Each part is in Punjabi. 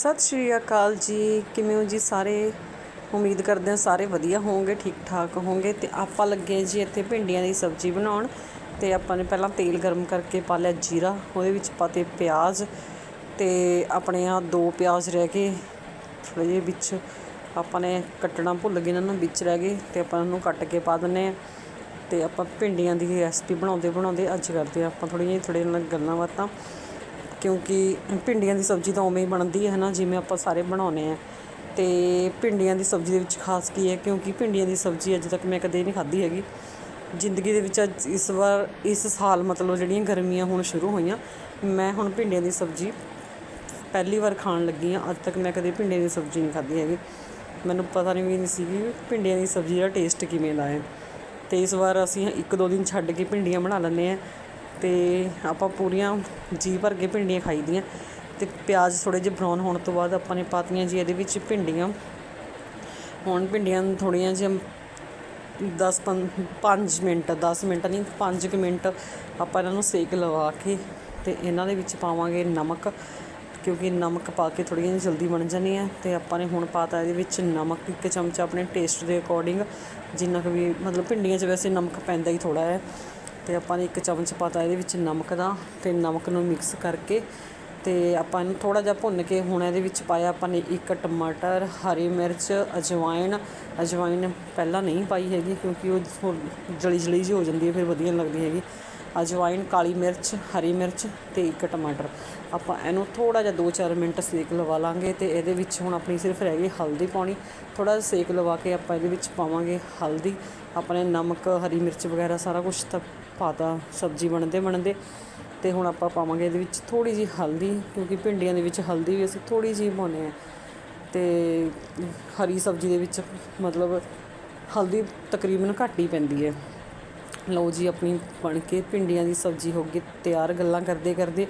ਸਤਿ ਸ਼੍ਰੀ ਅਕਾਲ ਜੀ। ਕਿਵੇਂ ਹੋ ਜੀ ਸਾਰੇ? ਉਮੀਦ ਕਰਦੇ ਹਾਂ ਸਾਰੇ ਵਧੀਆ ਹੋਵੋਗੇ ਠੀਕ ਠਾਕ ਹੋਵੋਗੇ। ਤੇ ਆਪਾਂ ਲੱਗੇ ਹਾਂ ਜੀ ਇੱਥੇ ਭਿੰਡੀਆਂ ਦੀ ਸਬਜ਼ੀ ਬਣਾਉਣ। ਤੇ ਆਪਾਂ ਨੇ ਪਹਿਲਾਂ ਤੇਲ ਗਰਮ ਕਰਕੇ ਪਾ ਲਿਆ ਜੀਰਾ, ਉਹਦੇ ਵਿੱਚ ਪਾਤੇ ਪਿਆਜ਼। ਤੇ ਆਪਣੇ ਆ ਦੋ ਪਿਆਜ਼ ਰਹਿ ਗਏ। ਥੋੜ੍ਹੇ ਜਿਹੇ ਵਿੱਚ ਆਪਾਂ ਨੇ ਕੱਟਣਾ ਭੁੱਲ ਗਏ ਇਹਨਾਂ ਨੂੰ, ਵਿੱਚ ਰਹਿ ਗਏ। ਤੇ ਆਪਾਂ ਇਹਨੂੰ ਕੱਟ ਕੇ ਪਾ ਦਿੰਨੇ ਆ ਤੇ ਆਪਾਂ ਭਿੰਡੀਆਂ ਦੀ ਰੈਸਪੀ ਬਣਾਉਂਦੇ ਬਣਾਉਂਦੇ ਅੱਜ ਕਰਦੇ ਹਾਂ। ਆਪਾਂ ਥੋੜ੍ਹੀਆਂ ਜਿਹੀਆਂ, ਥੋੜ੍ਹੇ ਨਾਲ ਗੱਲਾਂ ਬਾਤਾਂ। ਕਿਉਂਕਿ ਭਿੰਡੀਆਂ ਦੀ ਸਬਜ਼ੀ ਤਾਂ ਉਵੇਂ ਹੀ ਬਣਦੀ ਹੈ ਨਾ, ਜਿਵੇਂ ਆਪਾਂ ਸਾਰੇ ਬਣਾਉਂਦੇ ਆ ਤੇ ਭਿੰਡੀਆਂ ਦੀ ਸਬਜ਼ੀ ਦੇ ਵਿੱਚ ਖਾਸ ਕੀ ਹੈ, ਕਿਉਂਕਿ ਭਿੰਡੀਆਂ ਦੀ ਸਬਜ਼ੀ ਅੱਜ ਤੱਕ ਮੈਂ ਕਦੇ ਨਹੀਂ ਖਾਧੀ ਹੈਗੀ। ਜ਼ਿੰਦਗੀ ਦੇ ਵਿੱਚ ਅੱਜ ਇਸ ਵਾਰ, ਇਸ ਸਾਲ ਮਤਲਬ ਜਿਹੜੀਆਂ ਗਰਮੀਆਂ ਹੁਣ ਸ਼ੁਰੂ ਹੋਈਆਂ, ਮੈਂ ਹੁਣ ਭਿੰਡੀਆਂ ਦੀ ਸਬਜ਼ੀ ਪਹਿਲੀ ਵਾਰ ਖਾਣ ਲੱਗੀ ਹਾਂ। ਅੱਜ ਤੱਕ ਮੈਂ ਕਦੇ ਭਿੰਡੀਆਂ ਦੀ ਸਬਜ਼ੀ ਨਹੀਂ ਖਾਧੀ ਹੈਗੀ। ਮੈਨੂੰ ਪਤਾ ਨਹੀਂ ਵੀ ਨਹੀਂ ਸੀ ਵੀ ਭਿੰਡੀਆਂ ਦੀ ਸਬਜ਼ੀ ਦਾ ਟੇਸਟ ਕਿਵੇਂ ਦਾ ਹੈ। ਤੇ ਇਸ ਵਾਰ ਅਸੀਂ ਇੱਕ ਦੋ ਦਿਨ ਛੱਡ ਕੇ ਭਿੰਡੀਆਂ ਬਣਾ ਲੈਂਦੇ ਆ ਅਤੇ ਆਪਾਂ ਪੂਰੀਆਂ ਜੀ ਭਰ ਕੇ ਭਿੰਡੀਆਂ ਖਾਈ ਦੀਆਂ ਅਤੇ ਪਿਆਜ਼ ਥੋੜ੍ਹੇ ਜਿਹੇ ਬਰਾਊਨ ਹੋਣ ਤੋਂ ਬਾਅਦ ਆਪਾਂ ਨੇ ਪਾਤੀਆਂ ਜੀ ਇਹਦੇ ਵਿੱਚ ਭਿੰਡੀਆਂ। ਹੁਣ ਭਿੰਡੀਆਂ ਥੋੜ੍ਹੀਆਂ ਥੋੜੀਆਂ ਜਿਹੀਆਂ 10 5 ਮਿੰਟ 10 ਮਿੰਟ ਨਹੀਂ 5 ਮਿੰਟ ਆਪਾਂ ਇਹਨਾਂ ਨੂੰ ਸੇਕ ਲਵਾ ਕੇ ਤੇ ਇਹਨਾਂ ਦੇ ਵਿੱਚ ਪਾਵਾਂਗੇ ਨਮਕ, ਕਿਉਂਕਿ ਨਮਕ ਪਾ ਕੇ ਥੋੜ੍ਹੀਆਂ ਜਿਹੀਆਂ ਜਲਦੀ ਬਣ ਜਾਣੀ ਹੈ ਤੇ ਆਪਾਂ ਨੇ ਹੁਣ ਪਾਤਾ ਇਹਦੇ ਵਿੱਚ ਨਮਕ, ਇੱਕ ਚਮਚਾ ਆਪਣੇ ਟੇਸਟ ਦੇ ਅਕੋਰਡਿੰਗ ਜਿੰਨਾ ਕੁ ਵੀ ਮਤਲਬ ਭਿੰਡੀਆਂ 'ਚ ਵੈਸੇ ਨਮਕ ਪੈਂਦਾ ਹੀ ਥੋੜਾ ਹੈ। ਤੇ ਆਪਾਂ ਨੇ ਇੱਕ ਚਮਚ ਪਾਤਾ ਇਹਦੇ ਵਿੱਚ ਨਮਕ ਦਾ ਤੇ ਨਮਕ ਨੂੰ ਮਿਕਸ ਕਰਕੇ ਤੇ ਆਪਾਂ ਇਹਨੂੰ ਥੋੜਾ ਜਿਹਾ ਭੁੰਨ ਕੇ ਹੁਣ ਇਹਦੇ ਵਿੱਚ ਪਾਇਆ ਆਪਾਂ ਨੇ ਇੱਕ ਟਮਾਟਰ, ਹਰੀ ਮਿਰਚ, ਅਜਵਾਇਣ। ਅਜਵਾਇਣ ਪਹਿਲਾਂ ਨਹੀਂ ਪਾਈ ਹੈਗੀ ਕਿਉਂਕਿ ਉਹ ਥੋ- ਜਲੀ ਜਲੀ ਜਿਹੀ ਹੋ ਜਾਂਦੀ ਹੈ, ਫਿਰ ਵਧੀਆ ਲੱਗਦੀ ਹੈਗੀ। ਅਜਵਾਇਣ, ਕਾਲੀ ਮਿਰਚ, ਹਰੀ ਮਿਰਚ ਤੇ ਇੱਕ ਟਮਾਟਰ। ਆਪਾਂ ਇਹਨੂੰ ਥੋੜਾ ਜਿਹਾ 2-4 ਮਿੰਟ ਸੇਕ ਲਵਾ ਲਾਂਗੇ ਤੇ ਇਹਦੇ ਵਿੱਚ ਹੁਣ ਆਪਣੀ ਸਿਰਫ ਰਹਿ ਗਈ ਹਲਦੀ ਪਾਉਣੀ। ਥੋੜਾ ਜਿਹਾ ਸੇਕ ਲਵਾ ਕੇ ਆਪਾਂ ਇਹਦੇ ਵਿੱਚ ਪਾਵਾਂਗੇ ਹਲਦੀ। ਆਪਣੇ ਨਮਕ, ਹਰੀ ਮਿਰਚ ਵਗੈਰਾ ਸਾਰਾ ਕੁਝ ਤਾਂ ਪਾਤਾ, ਸਬਜ਼ੀ ਬਣਦੇ ਬਣਦੇ। ਤੇ ਹੁਣ ਆਪਾਂ ਪਾਵਾਂਗੇ ਇਹਦੇ ਵਿੱਚ ਥੋੜੀ ਜੀ ਹਲਦੀ, ਕਿਉਂਕਿ ਭਿੰਡੀਆਂ ਦੇ ਵਿੱਚ ਹਲਦੀ ਵੀ ਅਸੀਂ ਥੋੜੀ ਜੀ ਪਾਉਂਦੇ ਆ ਤੇ ਹਰੀ ਸਬਜ਼ੀ ਦੇ ਵਿੱਚ ਮਤਲਬ ਹਲਦੀ ਤਕਰੀਬਨ ਘੱਟ ਹੀ ਪੈਂਦੀ ਹੈ। ਲਓ ਜੀ, ਆਪਣੀ ਬਣ ਕੇ ਭਿੰਡੀਆਂ ਦੀ ਸਬਜ਼ੀ ਹੋ ਗਈ, ਤਿਆਰ ਗੱਲਾਂ ਕਰਦੇ ਕਰਦੇ।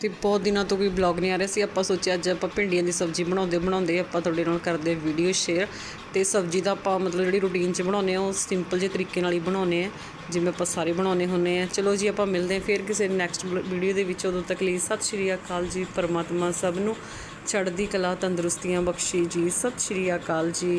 ਤੇ ਬਹੁਤ ਦਿਨਾਂ ਤੋਂ ਕੋਈ ਬਲੌਗ ਨਹੀਂ ਆ ਰਿਹਾ ਸੀ, ਆਪਾਂ ਸੋਚਿਆ ਅੱਜ ਆਪਾਂ ਭਿੰਡੀਆਂ ਦੀ ਸਬਜ਼ੀ ਬਣਾਉਂਦੇ ਬਣਾਉਂਦੇ ਆਪਾਂ ਤੁਹਾਡੇ ਨਾਲ ਕਰਦੇ ਵੀਡੀਓ ਸ਼ੇਅਰ ਤੇ ਸਬਜ਼ੀ ਦਾ ਆਪਾਂ ਮਤਲਬ ਜਿਹੜੀ ਰੂਟੀਨ 'ਚ ਬਣਾਉਂਦੇ ਆ ਉਹ ਸਿੰਪਲ ਜਿਹੇ ਤਰੀਕੇ ਨਾਲ ਹੀ ਬਣਾਉਂਦੇ ਆ ਜਿਵੇਂ ਆਪਾਂ ਸਾਰੇ ਬਣਾਉਂਦੇ ਹੁੰਨੇ ਆ ਚਲੋ ਜੀ, ਆਪਾਂ ਮਿਲਦੇ ਹਾਂ ਫਿਰ ਕਿਸੇ ਨੈਕਸਟ ਵੀਡੀਓ ਦੇ ਵਿੱਚ। ਉਦੋਂ ਤੱਕ ਲਈ ਸਤਿ ਸ਼੍ਰੀ ਅਕਾਲ ਜੀ, ਪਰਮਾਤਮਾ ਸਭ ਨੂੰ। ਚੜ੍ਹਦੀ ਕਲਾ ਤੰਦਰੁਸਤੀਆਂ ਬਖਸ਼ੀ ਜੀ, ਸਤਿ ਸ਼੍ਰੀ ਅਕਾਲ ਜੀ।